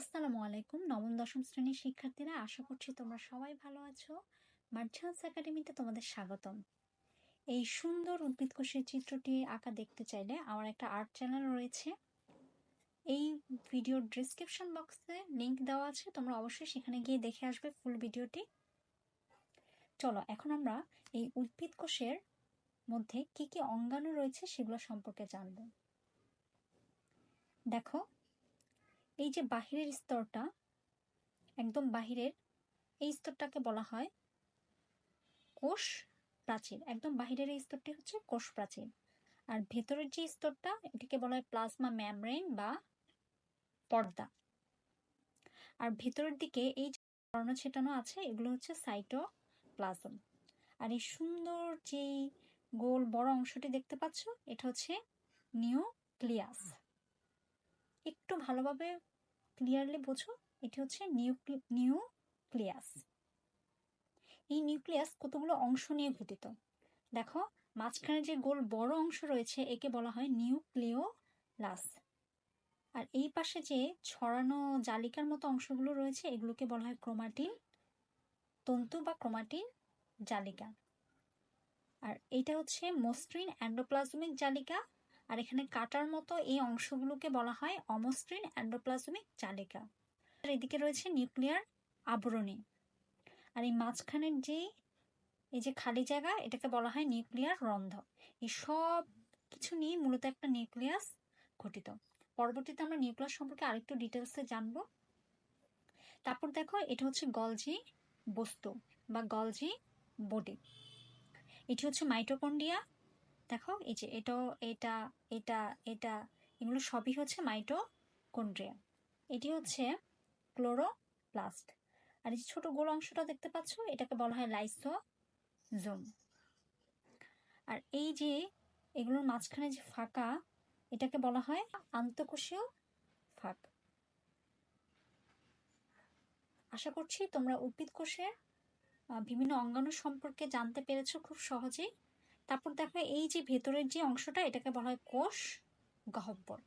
আসসালামু আলাইকুম। নবম, দশম শ্রেণির শিক্ষার্থীরা, আশা করছি তোমরা সবাই ভালো আছো। মার্চান্স একাডেমিতে তোমাদের স্বাগতম। এই সুন্দর উদ্ভিদ কোষের চিত্রটি আঁকা দেখতে চাইলে আমার একটা আর্ট চ্যানেল রয়েছে। এই ভিডিওর ডিসক্রিপশন বক্সে লিংক দেওয়া আছে, তোমরা অবশ্যই সেখানে গিয়ে দেখে আসবে ফুল ভিডিওটি। চলো, এখন আমরা এই উদ্ভিদ কোষের মধ্যে কি কি অঙ্গাণু রয়েছে সেগুলো সম্পর্কে জানব। দেখো এই যে বাহিরের স্তরটা, একদম বাহিরের, এই স্তরটাকে বলা হয় কোষ প্রাচীর। একদম বাহিরের এই স্তরটি হচ্ছে কোষ প্রাচীর। আর ভেতরের যে স্তরটা, এটিকে বলা হয় প্লাজমা ম্যামব্রেন বা পর্দা। আর ভেতরের দিকে এই যে ছেটানো আছে, এগুলো হচ্ছে সাইটো প্লাজম আর এই সুন্দর যেই গোল বড় অংশটি দেখতে পাচ্ছ, এটা হচ্ছে নিউক্লিয়াস। একটু ভালোভাবে ক্লিয়ারলি বোঝো, এটি হচ্ছে নিউক্লিয়াস এই নিউক্লিয়াস কতগুলো অংশ নিয়ে গঠিত? দেখো, মাঝখানে যে গোল বড় অংশ রয়েছে, একে বলা হয় নিউক্লিওলাস আর এই পাশে যে ছড়ানো জালিকার মতো অংশগুলো রয়েছে, এগুলোকে বলা হয় ক্রোমাটিন তন্তু বা ক্রোমাটিন জালিকা। আর এইটা হচ্ছে মসৃণ অ্যান্ডোপ্লাজমিক জালিকা। আর এখানে কাটার মতো এই অংশগুলোকে বলা হয় অমসৃণ অ্যান্ডোপ্লাজমিক চালিকা। আর এদিকে রয়েছে নিউক্লিয়ার আবরণী। আর এই মাঝখানের যে, এই যে খালি জায়গা, এটাকে বলা হয় নিউক্লিয়ার রন্ধ। এই সব কিছু নিয়ে মূলত একটা নিউক্লিয়াস গঠিত। পরবর্তীতে আমরা নিউক্লিয়াস সম্পর্কে আরেকটু ডিটেলসে জানব। তারপর দেখো, এটা হচ্ছে গলজি বস্তু বা গলজি বডি। এটি হচ্ছে মাইটোকন্ডিয়া দেখো, এই যে এটা এটা এটা এটা, এগুলো সবই হচ্ছে মাইটোকন্ড্রিয়া। এটি হচ্ছে ক্লোরোপ্লাস্ট। আর এই যে ছোট গোল অংশটা দেখতে পাচ্ছ, এটাকে বলা হয় লাইসোজোম। আর এই যে এগুলোর মাঝখানে যে ফাঁকা, এটাকে বলা হয় আন্তঃকোষীয় ফাঁক। আশা করছি তোমরা উদ্ভিদ কোষের বিভিন্ন অঙ্গাণু সম্পর্কে জানতে পেরেছ খুব সহজেই। তারপর দেখো এই যে ভেতরের যে অংশটা এটাকে বলা হয় কোষ গহ্বর।